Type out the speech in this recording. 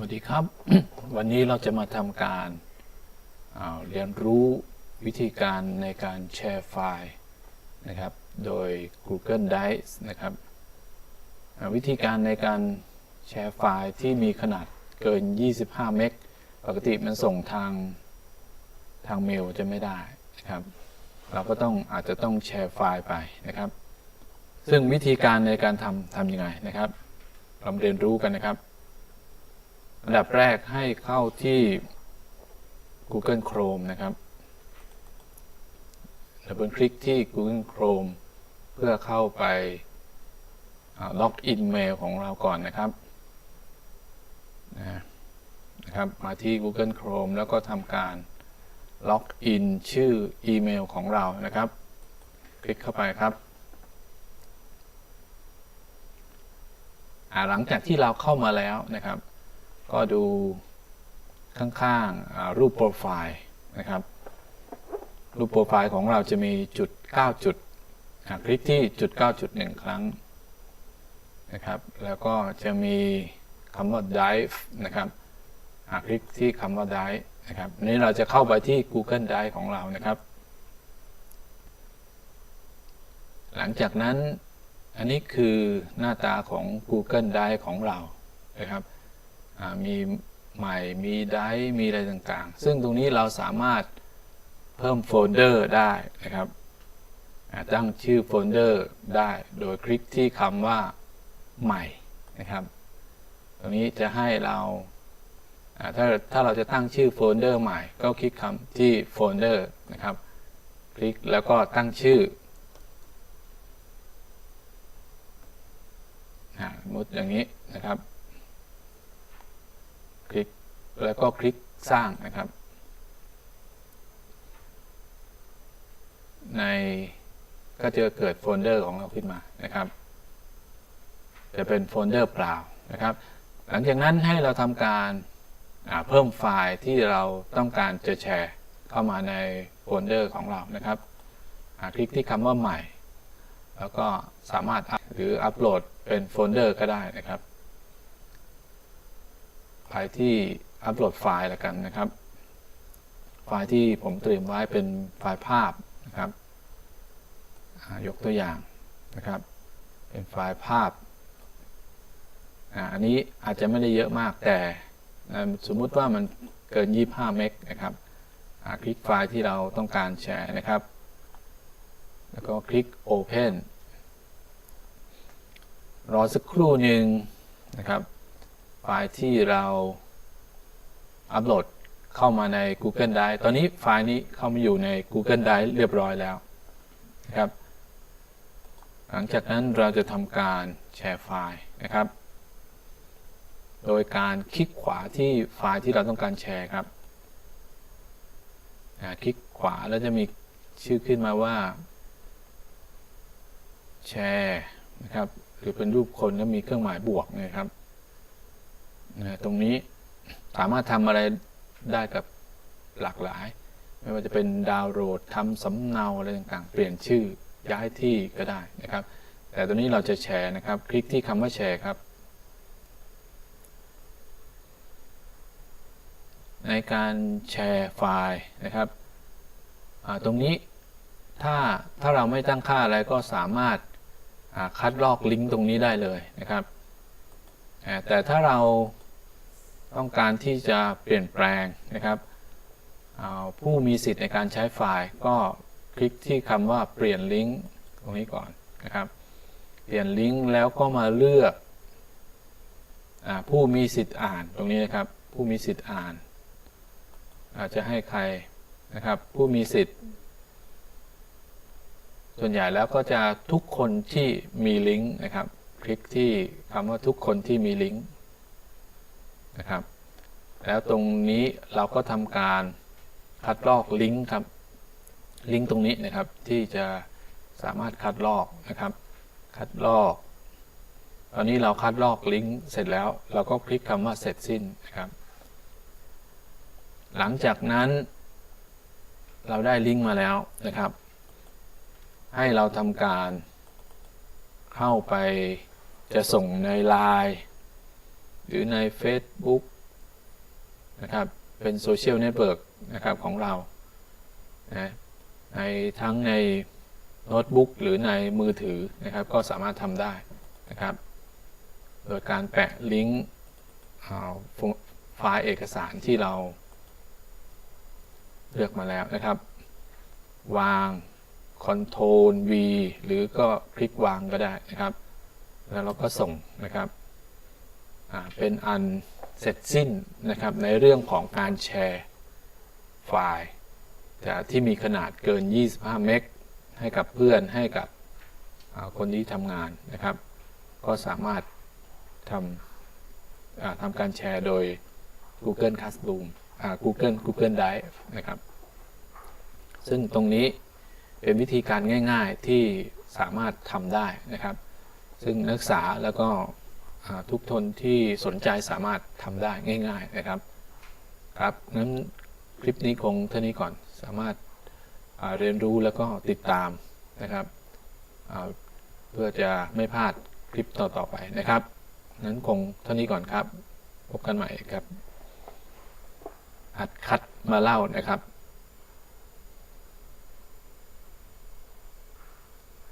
วัสดีครับ วันนี้เราจะมาทำการาเรียนรู้วิธีการในการแชร์ไฟล์นะครับ โดย Google Drive นะครับ วิธีการในการแชร์ไฟล์ที่มีขนาดเกิน 25 เมกปกติมันส่งทางทางเมลจะไม่ได้นะครับ เราก็ต้องอาจจะต้องแชร์ไฟล์ไปนะครับ ซึ่งวิธีการในการทำทำยังไงนะครับ เราเรียนรู้กันนะครับ อันดับแรกให้เข้าที่ Google Chrome นะครับดับเบิลคลิกที่ Google Chrome เพื่อเข้าไปล็อกอินเมลของเราก่อนนะครับนะครับ มาที่ Google Chrome แล้วก็ทำการล็อกอินชื่ออีเมลของเรานะครับ คลิกเข้าไปครับหลังจากที่เราเข้ามาแล้วนะครับ ก็ดูข้างๆรูปโปรไฟล์นะครับ รูปโปรไฟล์ของเราจะมีจุด 9 จุด คลิกที่จุด 9 จุด 1 ครั้งนะครับ แล้วก็จะมีคำว่า Drive นะครับคลิกที่คำว่า Drive นะครับนี้เราจะเข้าไปที่ Google Drive ของเรานะครับ หลังจากนั้นอันนี้คือหน้าตาของ Google Drive ของเรานะครับ มีใหม่มีไดร์มีอะไรต่างๆ ซึ่งตรงนี้เราสามารถเพิ่มโฟลเดอร์ได้นะครับตั้งชื่อโฟลเดอร์ได้โดยคลิกที่คำว่าใหม่นะครับ ตรงนี้จะให้เราถ้าถ้าเราจะตั้งชื่อโฟลเดอร์ใหม่ ก็คลิกคำที่โฟลเดอร์นะครับ คลิกแล้วก็ตั้งชื่อสมมติอย่างนี้นะครับ คลิก แล้วก็คลิกสร้างนะครับ ในก็จะเกิดโฟลเดอร์ของเราขึ้นมานะครับ จะเป็นโฟลเดอร์เปล่านะครับ หลังจากนั้นให้เราทำการเพิ่มไฟล์ที่เราต้องการจะแชร์เข้ามาในโฟลเดอร์ของเรานะครับ คลิกที่คำว่าใหม่ แล้วก็สามารถหรืออัปโหลดเป็นโฟลเดอร์ก็ได้นะครับ ไฟล์ที่อัปโหลดไฟล์แล้วกันนะครับ ไฟล์ที่ผมเตรียมไว้เป็นไฟล์ภาพนะครับยกตัวอย่างนะครับ เป็นไฟล์ภาพอันนี้อาจจะไม่ได้เยอะมากแต่สมมุติว่ามันเกิน 25 เมกนะครับคลิกไฟล์ที่เราต้องการแชร์นะครับ แล้วก็คลิก Open รอสักครู่หนึ่งนะครับ ไฟล์ที่เราอัปโหลดเข้ามาใน Google Drive ตอนนี้ไฟล์นี้เข้ามาอยู่ใน Google Drive เรียบร้อยแล้วนะครับ หลังจากนั้นเราจะทำการแชร์ไฟล์นะครับ โดยการคลิกขวาที่ไฟล์ที่เราต้องการแชร์ครับคลิกขวาแล้วจะมีชื่อขึ้นมาว่า แชร์นะครับ หรือเป็นรูปคนแล้วมีเครื่องหมายบวกนะครับ นะตรงนี้สามารถทำอะไรได้กับหลากหลาย ไม่ว่าจะเป็นดาวน์โหลดทำสำเนาอะไรต่างๆ เปลี่ยนชื่อย้ายที่ก็ได้นะครับ แต่ตัวนี้เราจะแชร์นะครับ คลิกที่คำว่าแชร์ครับ ในการแชร์ไฟล์นะครับตรงนี้ถ้าถ้าเราไม่ตั้งค่าอะไรก็สามารถคัดลอกลิงก์ตรงนี้ได้เลยนะครับแต่ถ้าเรา ต้องการที่จะเปลี่ยนแปลงนะครับอ่าผู้มีสิทธิ์ในการใช้ไฟล์ ก็คลิกที่คำว่าเปลี่ยนลิงก์ตรงนี้ก่อนนะครับ เปลี่ยนลิงก์แล้วก็มาเลือกอผู้มีสิทธิ์อ่านตรงนี้นะครับ ผู้มีสิทธิ์อ่าน อาจจะให้ใครนะครับ ผู้มีสิทธิ์ ส่วนใหญ่แล้วก็จะทุกคนที่มีลิงก์นะครับ คลิกที่คำว่าทุกคนที่มีลิงก์ นะครับ แล้วตรงนี้เราก็ทำการคัดลอกลิงก์ครับ ลิงก์ตรงนี้นะครับที่จะสามารถคัดลอกนะครับ คัดลอก ตอนนี้เราคัดลอกลิงก์เสร็จแล้ว เราก็คลิกคำว่าเสร็จสิ้นนะครับ หลังจากนั้น เราได้ลิงก์มาแล้วนะครับ ให้เราทำการเข้าไปจะส่งใน Line หรือใน Facebook นะครับ เป็นโซเชียลเน็ตเวิร์กนะครับของเรานะในทั้งในโน้ตบุ๊กหรือในมือถือนะครับ ก็สามารถทำได้นะครับ โดยการแปะลิงก์ไฟล์เอกสารที่เราเลือกมาแล้วนะครับ วาง Ctrl V หรือก็คลิกวางก็ได้นะครับ แล้วเราก็ส่งนะครับ เป็นอันเสร็จสิ้นนะครับในเรื่องของการแชร์ไฟล์แต่ที่มีขนาดเกิน 25 เมกให้กับเพื่อนให้กับคนที่ทำงานนะครับ ก็สามารถทำทำการแชร์โดย Google Classroom Google Google Drive นะครับ ซึ่งตรงนี้เป็นวิธีการง่าย ๆที่สามารถทำได้นะครับ ซึ่งนักศึกษาแล้วก็ ทุกทนที่สนใจสามารถทำได้ง่าย ๆนะครับครับงั้นคลิปนี้คงเท่านี้ก่อนสามารถาเรียนรู้แล้วก็ติดตามนะครับเพื่อจะไม่พลาดคลิปต่อๆไปนะครับนั้นคงเท่านี้ก่อนครับ พบกันใหม่ครับอัดคัดมาเล่านะครับ